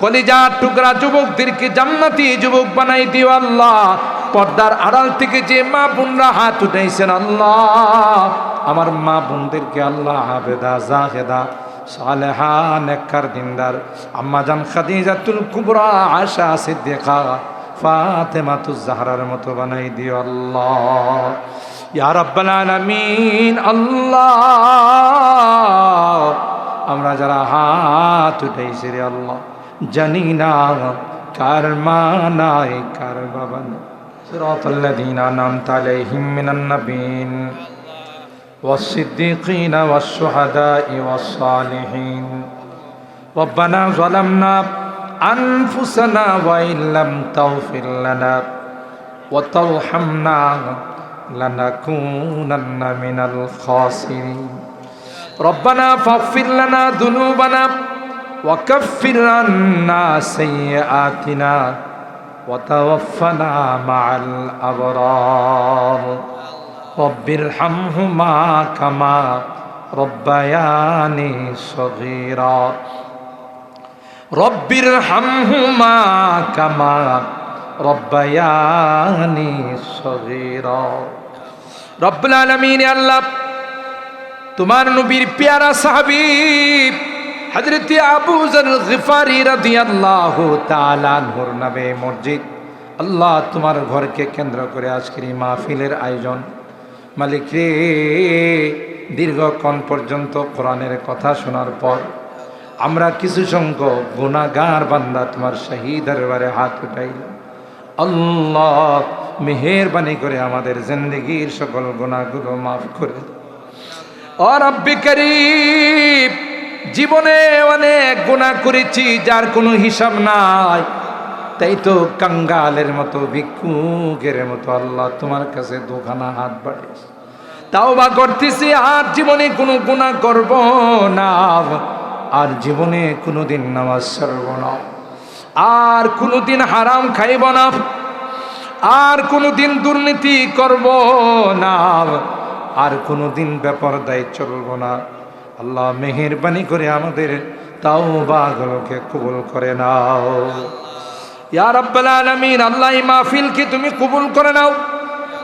কলিজার টুকরা যুবকদেরকে জান্নাতি যুবক বানাই দিও আল্লাহ। পর্দার আড়াল থেকে যে মা বোনরা হাত উঠাইছেন আল্লাহ। আমার মা বোনদেরকে আল্লাহ হাবেদা জাহেদা, সালেহা, নেককার, দিনদার। আম্মা জান খাদিজাতুল কুবরা আশা সিদ্দিকা, ফাতেমাতুজ জাহরার মতো বানাই দিও আল্লাহ। ইয়া রাব্বাল আলামিন, আল্লাহ। আমরা যারা হাত উঠাইছি রে আল্লাহ জানি না কার মা নাই কার বাবা নাই صراط الذين أنعمت عليهم من النبيين والصديقين والشهداء والصالحين ربنا ظلمنا أنفسنا وإن لم تغفر لنا وترحمنا لنكونن من الخاسرين ربنا فاغفر لنا ذنوبنا وكفر عنا سيئاتنا وتوفنا مع الأبرار رب ارحمهما كما ربياني صغيرا رب ارحمهما كما ربياني صغيرا رب العالمين আল্লাহ তোমার নবীর পেয়ারা সাহাবী হযরত আবু যর গিফারি রাদিয়াল্লাহু তাআলা নামে মসজিদ। আল্লাহ তোমার ঘরকে কেন্দ্র করে আজকের এই মাহফিলের আয়োজন। মালিক রে, দীর্ঘক্ষণ পর্যন্ত কোরআনের কথা শোনার পর আমরা কিছু সংখ্যক গুণাগার বান্দা তোমার শাহী দরবারে হাত উঠাইলাম। আল্লাহ মেহেরবানি করে আমাদের জিন্দগির সকল গুণাগুলো মাফ করে দাও। রব্বি জীবনে অনেক গুণা করেছি, যার কোনো হিসাব নাই। তাই তো কাঙ্গালের মতো, ভিক্ষুকের মতো আল্লাহ তোমার কাছে দুখানা হাত বাড়িয়েছে। তাও বা করতেছি, আর জীবনে কোনো গুণা করব না। আর জীবনে কোনোদিন নামাজ ছাড়ব না। আর কোনোদিন হারাম খাইব না। আর কোনোদিন দুর্নীতি করব না। আর কোনোদিন ব্যাপার দায় চলব না। আল্লাহ মেহেরবানি করে আমাদের তাও বাগুলোকে কবুল করে নাও। ইয়া রাব্বাল আলামিন, আল্লাহ এই মাহফিলকে তুমি কবুল করে নাও।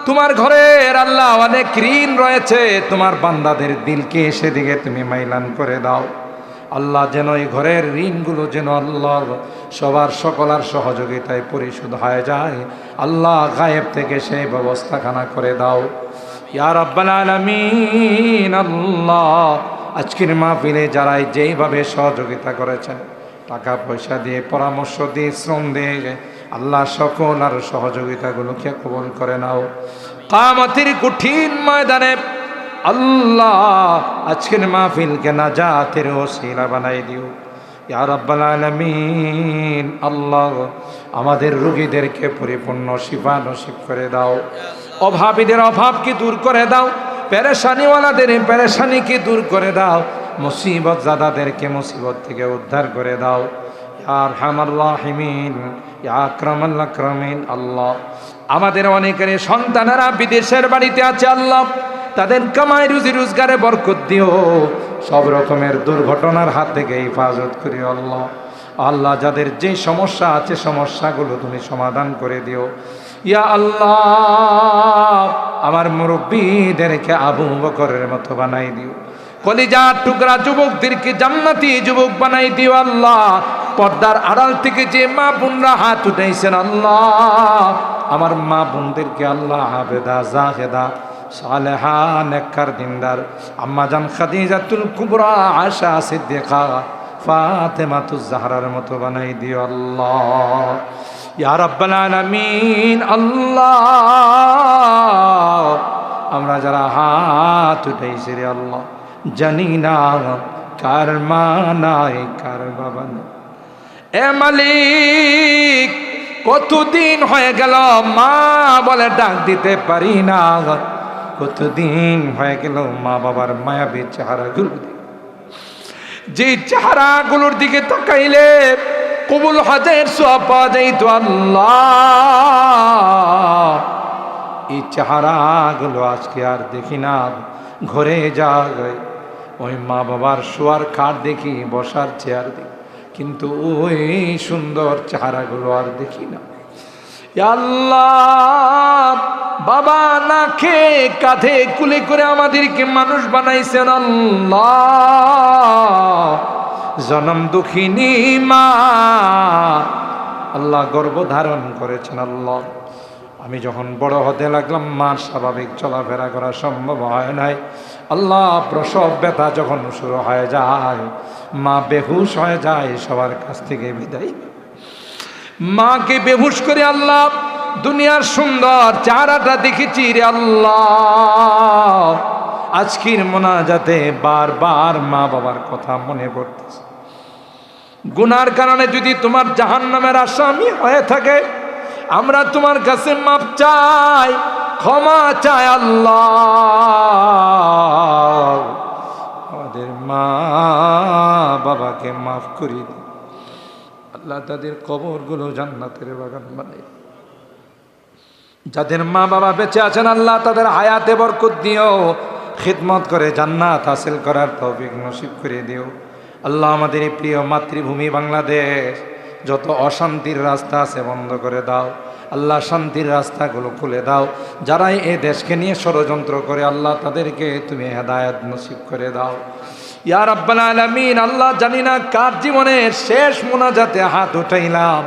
তোমার ঘরের আল্লাহ অনেক ঋণ রয়েছে, তোমার বান্দাদের দিলকে সেদিকে তুমি মাইলান করে দাও। আল্লাহ যেন এই ঘরের ঋণগুলো যেন আল্লাহর সবার সকলার সহযোগিতায় পরিশোধ হয়ে যায়, আল্লাহ গায়েব থেকে সেই ব্যবস্থাখানা করে দাও। ইয়া রাব্বাল আলামিন, আল্লাহ আজকের মাহফিলে যারাই যেইভাবে সহযোগিতা করেছেন টাকা পয়সা দিয়ে, পরামর্শ দিয়ে, শ্রম দিয়ে, আল্লাহ সকল আর সহযোগিতাগুলোকে কবল করে নাও। কামতির কঠিন ময়দানে আল্লাহ আজকের মাহফিলকে নাজাতের ওসিলা বানাই দিও। আলামিন, আল্লাহ আমাদের রুগীদেরকে পরিপূর্ণ শিফা নসিব করে দাও। অভাবীদের অভাবকে দূর করে দাও। পেরেশানিওয়ালাদের পেরেশানিকে দূর করে দাও, মুসিবত জাদাদেরকে মুসিবত থেকে উদ্ধার করে দাও। আর হামাল্লাহিমিন আকরামাল্লা ক্রমিন আল্লাহ। আমাদের অনেকের সন্তানেরা বিদেশের বাড়িতে আছে, আল্লাহ। তাদের কামাই, রুজি, রোজগারে বরকত দিও। সব রকমের দুর্ঘটনার হাত থেকে হেফাজত করি আল্লাহ। আল্লাহ, যাদের যে সমস্যা আছে, সমস্যাগুলো তুমি সমাধান করে দিও। ইয়া আল্লাহ, আমার মুরব্বীদেরকে আবু বকরের মতো বানাই দিও। কলিজার টুকরা যুবকদেরকে জান্নাতি যুবক বানাই দিও আল্লাহ। পর্দার আড়াল থেকে যে মা বোনরা হাত উঠাইছেন আল্লাহ, আমার মা বোনদেরকে আল্লাহ হাবেদা জাহেদা, সালেহা, নেককার, দিনদার। আম্মা জান খাদিজাতুল কুবরা আশা সিদ্দিকা, ফাতেমাতুজ জাহরার মতো বানাই দিও আল্লাহ। ইয়া আল্লাহ। আমরা যারা হাত উঠাইছি রে আল্লাহ, জানি না কার মা নাই কার বাবা নাই। এ মালিক, কতদিন হয়ে গেল? মা বলে ডাক দিতে পারি না। কতদিন হয়ে গেল? মা বাবার মায়াবী চেহারাগুলো যে চেহারাগুলোর দিকে তাকাইলে কবুল হজের সব পাওয়া যাইতো আল্লাহ। এই চেহারাগুলো আজকে আর দেখি না। ঘরে যায় ওই মা বাবার শোয়ার খাট দেখি, বসার চেয়ার দেখি, কিন্তু ওই সুন্দর চেহারাগুলো আর দেখি না। আল্লাহ, বাবা না খেয়ে কাঁধে কুলে করে আমাদেরকে মানুষ বানাইছেন আল্লাহ। জনম দুঃখিনী মা। আল্লাহ গর্ভ ধারণ করেছেন, আল্লাহ। আমি যখন বড় হতে লাগলাম, মার স্বাভাবিক চলাফেরা করা সম্ভব হয় নাই। আল্লাহ, প্রসব ব্যথা যখন শুরু হয়ে যায়, মা বেহুশ হয়ে যায়, সবার কাছ থেকে বিদায় মাকে বেহুশ করে আল্লাহ, দুনিয়ার সুন্দর চারাটা দেখেছি রে আল্লাহ। আজকের মোনাজাতে বারবার মা বাবার কথা মনে পড়তেছে। গুনার কারণে যদি তোমার জাহান্নামের আসামি হয়ে থাকে, আমরা তোমার কাছে মাপ চাই, ক্ষমা চাই আল্লাহ। আমাদের মা বাবাকে মাফ করি আল্লাহ তাদের কবরগুলো জান্নাতের বাগান বানাই যাদের মা বাবা বেঁচে আছেন, আল্লাহ তাদের হায়াতে বরকত দিও। খিদমত করে জান্নাত হাসিল করার তৌফিক নসিব করে দিও। আল্লাহ আমাদের এই প্রিয় মাতৃভূমি বাংলাদেশ, যত অশান্তির রাস্তা আছে বন্ধ করে দাও। আল্লাহ শান্তির রাস্তাগুলো খুলে দাও। যারাই এই দেশকে নিয়ে ষড়যন্ত্র করে, আল্লাহ তাদেরকে তুমি হেদায়ত নসিব করে দাও। ইয়ার আব্বাল আলমিন, আল্লাহ জানি না কার জীবনের শেষ মোনাজাতে হাত উঠাইলাম।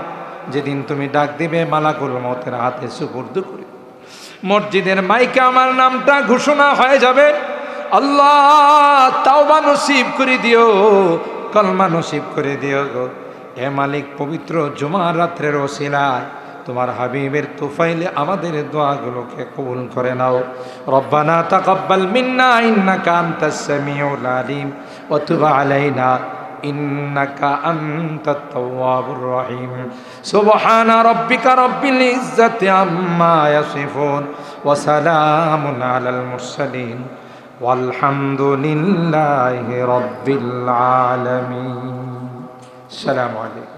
যেদিন তুমি ডাক দিবে, মালাকুল মতের হাতে সুপুর্দ করে মসজিদের মাইকে আমার নামটা ঘোষণা হয়ে যাবে। আল্লাহ, তাওবা নসিব করে দিও, কলমা নসিব করে দিও গো। হে মালিক, পবিত্র জুমার রাত্রের ওসিলায় তোমার হাবিবের তুফাইলে আমাদের দোয়াগুলোকে কবুল করে নাও। রব্বানা তাকাব্বাল মিন্না, ইন্নাকা আনতাস সামিউল আলিম, ওয়া তুব আলাইনা। ইন্নাকা আনতাত তাওয়াবুর রহিম। সুবহানা রাব্বিকা রাব্বিল ইজ্জাতি আম্মা ইয়াসিফুন ওয়া সালামুন আলাল মুরসালিন। ওয়ালহামদুলিল্লাহি রাব্বিল আলামিন। আসসালামু আলাইকুম।